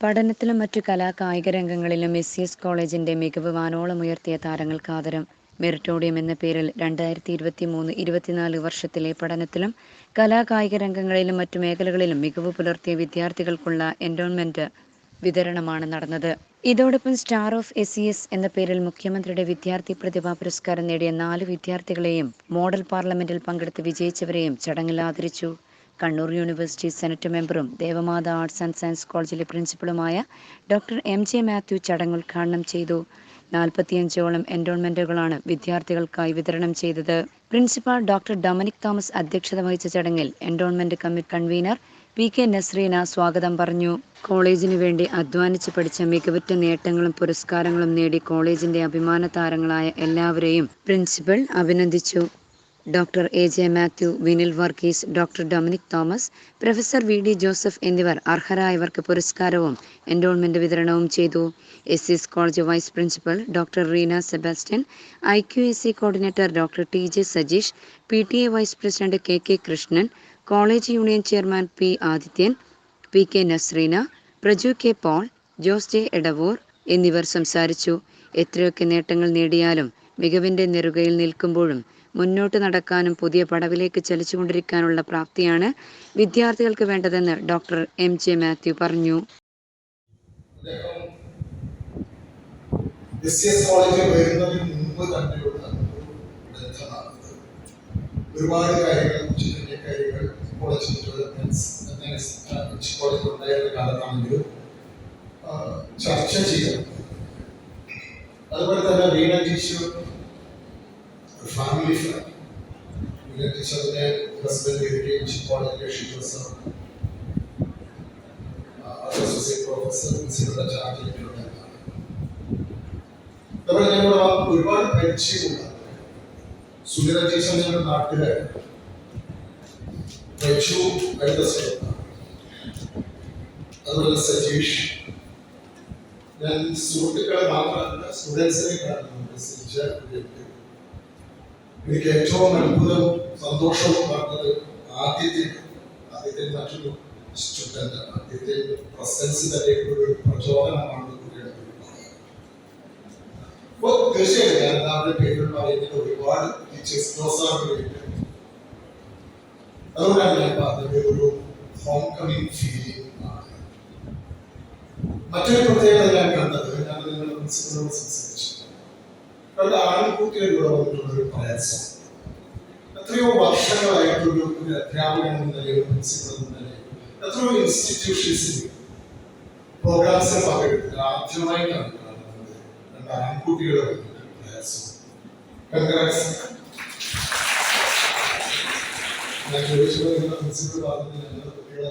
പഠനത്തിലും മറ്റു കലാ കായിക രംഗങ്ങളിലും എസ് സി എസ് കോളേജിന്റെ മികവ് വാനോളം ഉയർത്തിയ താരങ്ങൾക്ക് ആദരം. മെറിറ്റോറിയം എന്ന പേരിൽ രണ്ടായിരത്തി ഇരുപത്തി മൂന്ന് ഇരുപത്തിനാല് വർഷത്തിലെ പഠനത്തിലും കലാ കായിക രംഗങ്ങളിലും മറ്റു മേഖലകളിലും മികവ് പുലർത്തിയ വിദ്യാർത്ഥികൾക്കുള്ള എൻഡോൺമെന്റ് വിതരണമാണ് നടന്നത്. ഇതോടൊപ്പം star of S C S എന്ന പേരിൽ മുഖ്യമന്ത്രിയുടെ വിദ്യാർത്ഥി പ്രതിഭാ പുരസ്കാരം നേടിയ നാല് വിദ്യാർത്ഥികളെയും മോഡൽ പാർലമെന്റിൽ പങ്കെടുത്ത് വിജയിച്ചവരെയും ചടങ്ങിൽ ആദരിച്ചു. കണ്ണൂർ യൂണിവേഴ്സിറ്റി സെനറ്റ് മെമ്പറും ദേവമാത ആർട്സ് ആൻഡ് സയൻസ് കോളേജിലെ പ്രിൻസിപ്പളുമായ ഡോക്ടർ എം ജെ മാത്യു ചടങ്ങ് ഉദ്ഘാടനം ചെയ്തു. നാൽപ്പത്തിയഞ്ചോളം എൻറോൾമെന്റുകളാണ് വിദ്യാർത്ഥികൾക്കായി വിതരണം ചെയ്തത്. പ്രിൻസിപ്പാൾ ഡോക്ടർ ഡൊമിനിക് തോമസ് അധ്യക്ഷത വഹിച്ച ചടങ്ങിൽ enrolment committee convener P K Nasreena സ്വാഗതം പറഞ്ഞു. കോളേജിനു വേണ്ടി അധ്വാനിച്ച് പഠിച്ച മികവുറ്റ നേട്ടങ്ങളും പുരസ്കാരങ്ങളും നേടി കോളേജിന്റെ അഭിമാന താരങ്ങളായ എല്ലാവരെയും പ്രിൻസിപ്പൽ അഭിനന്ദിച്ചു. Doctor A J Mathew Vinil Varghese doctor Dominic Thomas professor V D Joseph എന്നിവർ അർഹരായവർക്ക് പുരസ്കാരവും എൻറോൾമെന്റ് വിതരണവും ചെയ്തു. S S college vice principal doctor Reena Sebastian I Q S C coordinator doctor T J Sajeesh P T A vice president K K Krishnan college union chairman P Adithyan P K Nasreena Praju K Paul Jose J Edavoor എന്നിവർ സംസാരിച്ചു. എത്രയൊക്കെ നേട്ടങ്ങൾ നേടിയാലും മികവിന്റെ നെറുകയിൽ നിൽക്കുമ്പോഴും മുന്നോട്ട് നടക്കാനും പുതിയ പടവിലേക്ക് ചലിച്ചുകൊണ്ടിരിക്കാനുള്ള പ്രാപ്തിയാണ് വിദ്യാർത്ഥികൾക്ക് വേണ്ടതെന്ന് ഡോക്ടർ എം ജെ മാത്യു പറഞ്ഞു. ഒരുപാട് കാര്യങ്ങൾ കാര്യങ്ങൾ ചർച്ച ചെയ്യാം അതുപോലെ തന്നെ Veena teacher ഫാമിലി ഫ്രണ്ട് വീണ ടീച്ചറിന്റെ ഹസ്ബൻഡ് ഇരിക്കുകയും കോളേജിലെ ഷിജോസർ അസോസിയേറ്റ് പ്രൊഫസർ പ്രിൻസിപ്പളുടെ ചാർജിലിട്ടുണ്ടായിരുന്നതാണ് അതുപോലെ ഞങ്ങളുടെ ഒരുപാട് പരിചയമുള്ള സുനിത ടീച്ചർ ഞങ്ങളുടെ നാട്ടുകാർ രജു അടുത്ത സ്ഥലത്താണ് അതുപോലെ സജീഷ് ഞാൻ സുഹൃത്തുക്കളെ മാത്രമല്ല സ്റ്റുഡൻസിനെ കാണുന്നുണ്ട് സിജ കുര്യക്ക്. എനിക്ക് ഏറ്റവും അത്ഭുതം സന്തോഷവും പറഞ്ഞത് ആദ്യത്തെ ആദ്യത്തെ മറ്റൊരു ആദ്യത്തെ പ്രസൻസ് തന്നെ ഒരു പ്രചോദനമാണ് ഒരുപാട് മറ്റൊരു പ്രത്യേകത ഞാൻ ഇവിടെ ഒരു പ്രയാസം എത്രയോ വർഷങ്ങളായിട്ടൊരു ഒരു അധ്യാപകൻ എന്ന നിലയിൽ പ്രിൻസിപ്പൽ എന്ന നിലയിൽ എത്രയോ ഇൻസ്റ്റിറ്റ്യൂഷൻസിൽ പ്രോഗ്രാംസിൽ പങ്കെടുത്തിട്ട് ആദ്യമായിട്ടാണ് കാണുന്നത് രണ്ട് ആൺകുട്ടികൾ വന്നിട്ട് പ്രയാസം കൺഗ്രാറ്റ്സ് ഞാൻ ചോദിച്ചത് പ്രിൻസിപ്പൽ പറഞ്ഞത് ഞങ്ങളുടെ നന്നായി